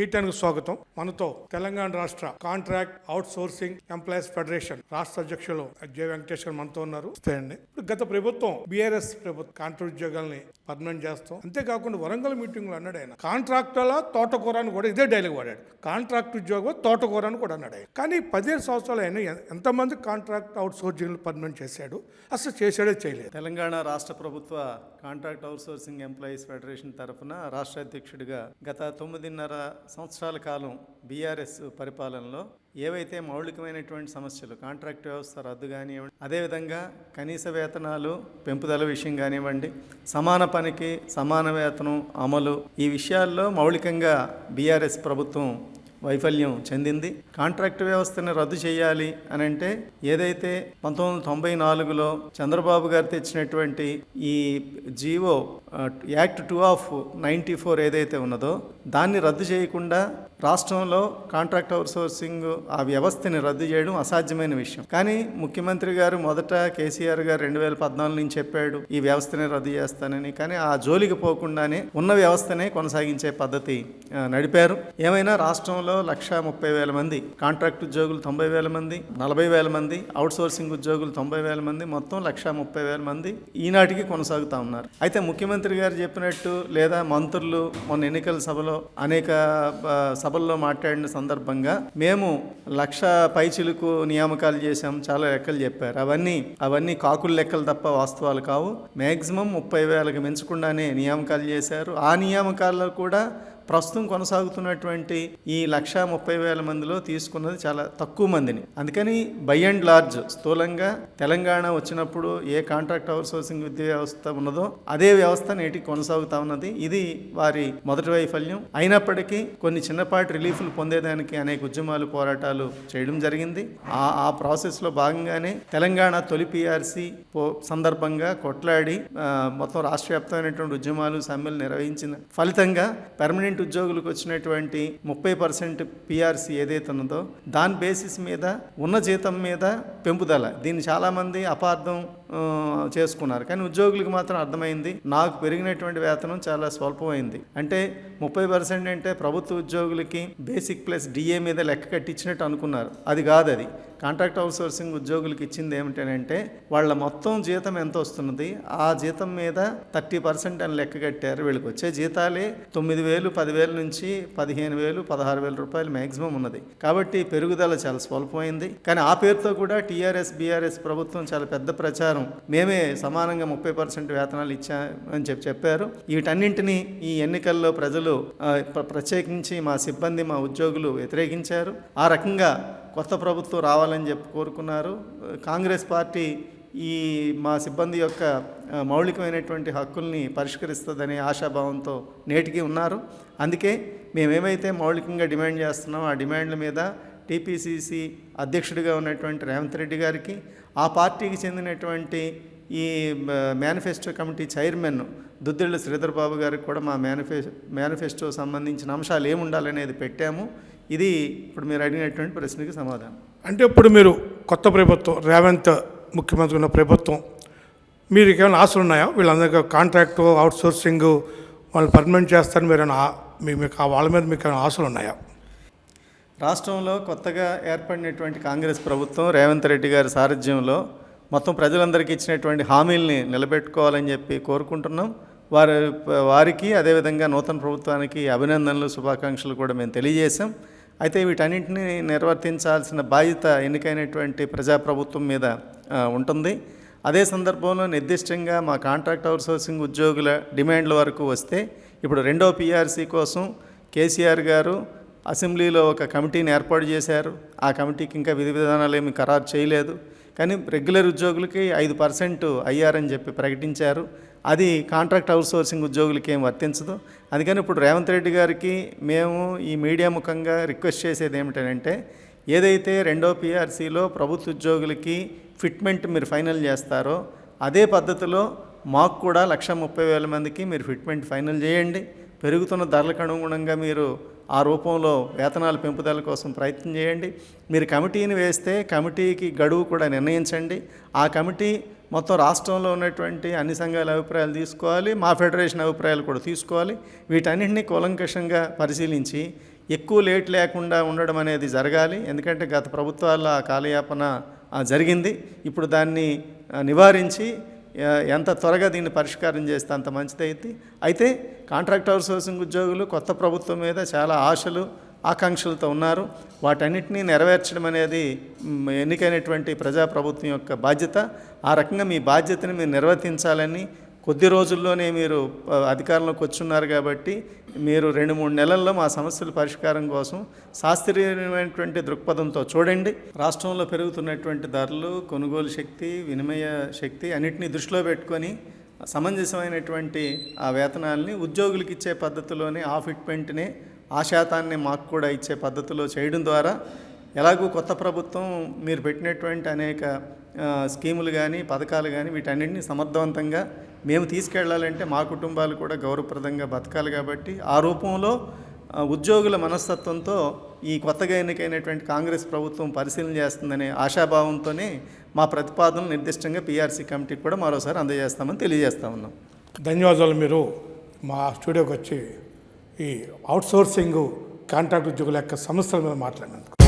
టీటానికి స్వాగతం. మనతో తెలంగాణ రాష్ట్ర contract outsourcing employees federation రాష్ట్ర అధ్యక్షులు జె వెంకటేశ్వర్ మనతో ఉన్నారు. ఇప్పుడు గత ప్రభుత్వం బీఆర్ఎస్ ప్రభుత్వం కాంట్రాక్ట్ ఉద్యోగాల్ని పర్మనెంట్ చేస్తాం. అంతేకాకుండా వరంగల్ మీటింగ్లో అన్నాడు ఆయన. కాంట్రాక్టర్ల తోటకూర అని కూడా ఇదే డైలాగ్ వాడాడు. కాంట్రాక్ట్ ఉద్యోగం తోటకూర అని కూడా అన్నాడు ఆయన. కానీ పదిహేడు సంవత్సరాలు ఆయన ఎంతమంది కాంట్రాక్ట్ అవుట్ సోర్సింగ్లు పర్మనెంట్ చేశాడు? అసలు చేశాడే చేయలేదు. తెలంగాణ రాష్ట్ర ప్రభుత్వ contract outsourcing employees federation తరఫున రాష్ట్ర అధ్యక్షుడిగా గత తొమ్మిదిన్నర సంవత్సరాల కాలం బీఆర్ఎస్ పరిపాలనలో ఏవైతే మౌలికమైనటువంటి సమస్యలు కాంట్రాక్ట్ వ్యవస్థ రద్దు కానివ్వండి అదేవిధంగా కనీస వేతనాలు పెంపుదల విషయం కానివ్వండి సమాన పనికి సమాన వేతనం అమలు ఈ విషయాల్లో మౌలికంగా బీఆర్ఎస్ ప్రభుత్వం వైఫల్యం చెందింది. కాంట్రాక్ట్ వ్యవస్థను రద్దు చేయాలి అని అంటే ఏదైతే పంతొమ్మిది వందల తొంభై నాలుగులో చంద్రబాబు గారు తెచ్చినటువంటి ఈ GO act two of ninety four ఏదైతే ఉన్నదో దాన్ని రద్దు చేయకుండా రాష్ట్రంలో కాంట్రాక్ట్ అవుట్సోర్సింగ్ ఆ వ్యవస్థని రద్దు చేయడం అసాధ్యమైన విషయం. కానీ ముఖ్యమంత్రి గారు మొదట కేసీఆర్ గారు రెండు వేల పద్నాలుగు నుంచి చెప్పాడు ఈ వ్యవస్థని రద్దు చేస్తానని. కానీ ఆ జోలికి పోకుండానే ఉన్న వ్యవస్థనే కొనసాగించే పద్ధతి నడిపారు. ఏమైనా రాష్ట్రంలో లక్ష ముప్పై వేల మంది కాంట్రాక్ట్ ఉద్యోగులు తొంభై వేల మంది నలభై వేల మంది అవుట్ సోర్సింగ్ ఉద్యోగులు తొంభై వేల మంది మొత్తం లక్ష ముప్పై వేల మంది ఈనాటికి కొనసాగుతా ఉన్నారు. అయితే ముఖ్యమంత్రి గారు చెప్పినట్టు లేదా మంత్రులు మొన్న ఎన్నికల సభలో అనేక సభల్లో మాట్లాడిన సందర్భంగా మేము లక్ష పైచిలకు నియామకాలు చేశాం చాలా లెక్కలు చెప్పారు. అవన్నీ అవన్నీ కాకుల లెక్కలు తప్ప వాస్తవాలు కావు. మ్యాక్సిమం ముప్పై వేలకు మించకుండానే నియామకాలు చేశారు. ఆ నియామకాల్లో కూడా ప్రస్తుతం కొనసాగుతున్నటువంటి ఈ లక్ష ముప్పై వేల మందిలో తీసుకున్నది చాలా తక్కువ మందిని. అందుకని బై అండ్ లార్జ్ స్థూలంగా తెలంగాణ వచ్చినప్పుడు ఏ కాంట్రాక్ట్ అవుట్సోర్సింగ్ విద్యా వ్యవస్థ ఉన్నదో అదే వ్యవస్థ నేటికి కొనసాగుతా ఉన్నది. ఇది వారి మొదటి వైఫల్యం. అయినప్పటికీ కొన్ని చిన్నపాటి రిలీఫ్లు పొందేదానికి అనేక ఉద్యమాలు పోరాటాలు చేయడం జరిగింది. ఆ ఆ ప్రాసెస్లో భాగంగానే తెలంగాణ తొలి పిఆర్సీ సందర్భంగా కొట్లాడి మొత్తం రాష్ట్ర వ్యాప్తమైనటువంటి ఉద్యమాలు సమ్మెలు నిర్వహించిన ఫలితంగా పర్మనెంట్ ఉద్యోగులకు వచ్చినటువంటి ముప్పై పర్సెంట్ పిఆర్సీ ఏదైతే ఉన్నదో దాని బేసిస్ మీద ఉన్న జీతం మీద పెంపుదల. దీన్ని చాలామంది అపార్థం చేసుకున్నారు. కానీ ఉద్యోగులకు మాత్రం అర్థమైంది నాకు పెరిగినటువంటి వేతనం చాలా స్వల్పమైంది. అంటే ముప్పై పర్సెంట్ అంటే ప్రభుత్వ ఉద్యోగులకి బేసిక్ ప్లస్ డిఏ మీద లెక్క కట్టించినట్టు అనుకున్నారు. అది కాదు అది కాంట్రాక్ట్ అవుట్సోర్సింగ్ ఉద్యోగులకు ఇచ్చింది ఏమిటంటే వాళ్ళ మొత్తం జీతం ఎంత వస్తున్నది? ఆ జీతం మీద థర్టీ పర్సెంట్ అని లెక్క కట్టారు. వీళ్ళకి వచ్చే జీతాలే తొమ్మిది వేలు పదివేల నుంచి పదిహేను వేలు పదహారు వేల రూపాయలు మ్యాక్సిమం ఉన్నది. కాబట్టి పెరుగుదల చాలా స్వల్పమైంది. కానీ ఆ పేరుతో కూడా టీఆర్ఎస్ బీఆర్ఎస్ ప్రభుత్వం చాలా పెద్ద ప్రచారం. మేమే సమానంగా ముప్పై పర్సెంట్ వేతనాలు ఇచ్చామని చెప్పి చెప్పారు. వీటన్నింటినీ ఈ ఎన్నికల్లో ప్రజలు ప్రత్యేకించి మా సిబ్బంది మా ఉద్యోగులు వ్యతిరేకించారు. ఆ రకంగా కొత్త ప్రభుత్వం రావాలని చెప్పి కోరుకున్నారు. కాంగ్రెస్ పార్టీ ఈ మా సిబ్బంది యొక్క మౌలికమైనటువంటి హక్కుల్ని పరిష్కరిస్తుందనే ఆశాభావంతో నేటికి ఉన్నారు. అందుకే మేమేమైతే మౌలికంగా డిమాండ్ చేస్తున్నామో ఆ డిమాండ్ల మీద టీపీసీసీ అధ్యక్షుడిగా ఉన్నటువంటి రేవంత్ రెడ్డి గారికి ఆ పార్టీకి చెందినటువంటి ఈ manifesto committee chairman Duddilla Sridhar Babu గారికి కూడా మా మేనిఫె మేనిఫెస్టో సంబంధించిన అంశాలు ఏముండాలనేది పెట్టాము. ఇది ఇప్పుడు మీరు అడిగినటువంటి ప్రశ్నకి సమాధానం. అంటే ఇప్పుడు మీరు కొత్త ప్రభుత్వం రేవంత్ ముఖ్యమంత్రి ఉన్న ప్రభుత్వం మీరు ఏమైనా ఆశలు ఉన్నాయా? వీళ్ళందరికీ కాంట్రాక్ట్ అవుట్ సోర్సింగ్ వాళ్ళు పర్మనెంట్ చేస్తారని మీరు మీకు ఆ వాళ్ళ మీద మీకు ఏమైనా ఆశలు ఉన్నాయా? రాష్ట్రంలో కొత్తగా ఏర్పడినటువంటి కాంగ్రెస్ ప్రభుత్వం రేవంత్ రెడ్డి గారి సారథ్యంలో మొత్తం ప్రజలందరికీ ఇచ్చినటువంటి హామీల్ని నిలబెట్టుకోవాలని చెప్పి కోరుకుంటున్నాం. వారి వారికి అదేవిధంగా నూతన ప్రభుత్వానికి అభినందనలు శుభాకాంక్షలు కూడా మేము తెలియజేశాం. అయితే వీటన్నింటినీ నిర్వర్తించాల్సిన బాధ్యత ఎన్నికైనటువంటి ప్రజాప్రభుత్వం మీద ఉంటుంది. అదే సందర్భంలో నిర్దిష్టంగా మా కాంట్రాక్ట్ అవుట్సోర్సింగ్ ఉద్యోగుల డిమాండ్ల వరకు వస్తే ఇప్పుడు రెండో పిఆర్సీ కోసం కేసీఆర్ గారు అసెంబ్లీలో ఒక కమిటీని ఏర్పాటు చేశారు. ఆ కమిటీకి ఇంకా విధి విధానాలు ఏమి ఖరారు చేయలేదు. కానీ రెగ్యులర్ ఉద్యోగులకి ఐదు పర్సెంట్ అయ్యారని చెప్పి ప్రకటించారు. అది కాంట్రాక్ట్ అవుట్సోర్సింగ్ ఉద్యోగులకి ఏం వర్తించదు. అందుకని ఇప్పుడు రేవంత్ రెడ్డి గారికి మేము ఈ మీడియా ముఖంగా రిక్వెస్ట్ చేసేది ఏమిటంటే ఏదైతే రెండో పిఆర్సీలో ప్రభుత్వ ఉద్యోగులకి ఫిట్మెంట్ మీరు ఫైనల్ చేస్తారో అదే పద్ధతిలో మాకు కూడా లక్ష ముప్పై వేల మందికి మీరు ఫిట్మెంట్ ఫైనల్ చేయండి. పెరుగుతున్న ధరలకు అనుగుణంగా మీరు ఆ రూపంలో వేతనాల పెంపుదల కోసం ప్రయత్నం చేయండి. మీరు కమిటీని వేస్తే కమిటీకి గడువు కూడా నిర్ణయించండి. ఆ కమిటీ మొత్తం రాష్ట్రంలో ఉన్నటువంటి అన్ని సంఘాల అభిప్రాయాలు తీసుకోవాలి. మా ఫెడరేషన్ అభిప్రాయాలు కూడా తీసుకోవాలి. వీటన్నింటినీ కూలంకషంగా పరిశీలించి ఎక్కువ లేట్ లేకుండా ఉండడం అనేది జరగాలి. ఎందుకంటే గత ప్రభుత్వాల కాలయాపన జరిగింది. ఇప్పుడు దాన్ని నివారించి ఎంత త్వరగా దీన్ని పరిష్కారం చేస్తే అంత మంచిదైతే అయితే కాంట్రాక్ట్ అవుట్సోర్సింగ్ ఉద్యోగులు కొత్త ప్రభుత్వం మీద చాలా ఆశలు ఆకాంక్షలతో ఉన్నారు. వాటన్నిటినీ నెరవేర్చడం అనేది ఎన్నికైనటువంటి ప్రజాప్రభుత్వం యొక్క బాధ్యత. ఆ రకంగా మీ బాధ్యతని మీరు నిర్వర్తించాలని కొద్ది రోజుల్లోనే మీరు అధికారంలోకి వచ్చున్నారు కాబట్టి మీరు రెండు మూడు నెలల్లో మా సమస్యల పరిష్కారం కోసం శాస్త్రీయమైనటువంటి దృక్పథంతో చూడండి. రాష్ట్రంలో పెరుగుతున్నటువంటి ధరలు కొనుగోలు శక్తి వినిమయ శక్తి అన్నిటినీ దృష్టిలో పెట్టుకొని సమంజసమైనటువంటి ఆ వేతనాల్ని ఉద్యోగులకు ఇచ్చే పద్ధతిలోనే ఆ ఫిట్మెంట్ని ఆ శాతాన్ని మాకు కూడా ఇచ్చే పద్ధతిలో చేయడం ద్వారా ఎలాగూ కొత్త ప్రభుత్వం మీరు పెట్టినటువంటి అనేక స్కీములు కానీ పథకాలు కానీ వీటన్నింటినీ సమర్థవంతంగా మేము తీసుకెళ్ళాలంటే మా కుటుంబాలు కూడా గౌరవప్రదంగా బతకాలి కాబట్టి ఆ రూపంలో ఉద్యోగుల మనస్తత్వంతో ఈ కొత్తగా ఎన్నికైనటువంటి కాంగ్రెస్ ప్రభుత్వం పరిశీలన చేస్తుందనే ఆశాభావంతోనే మా ప్రతిపాదనలు నిర్దిష్టంగా పీఆర్సీ కమిటీకి కూడా మరోసారి అందజేస్తామని తెలియజేస్తా ఉన్నాం. ధన్యవాదాలు మీరు. మా స్టూడియోకి వచ్చి ఈ అవుట్సోర్సింగ్ కాంట్రాక్ట్ ఉద్యోగుల యొక్క సమస్యల మీద మాట్లాడినందుకు.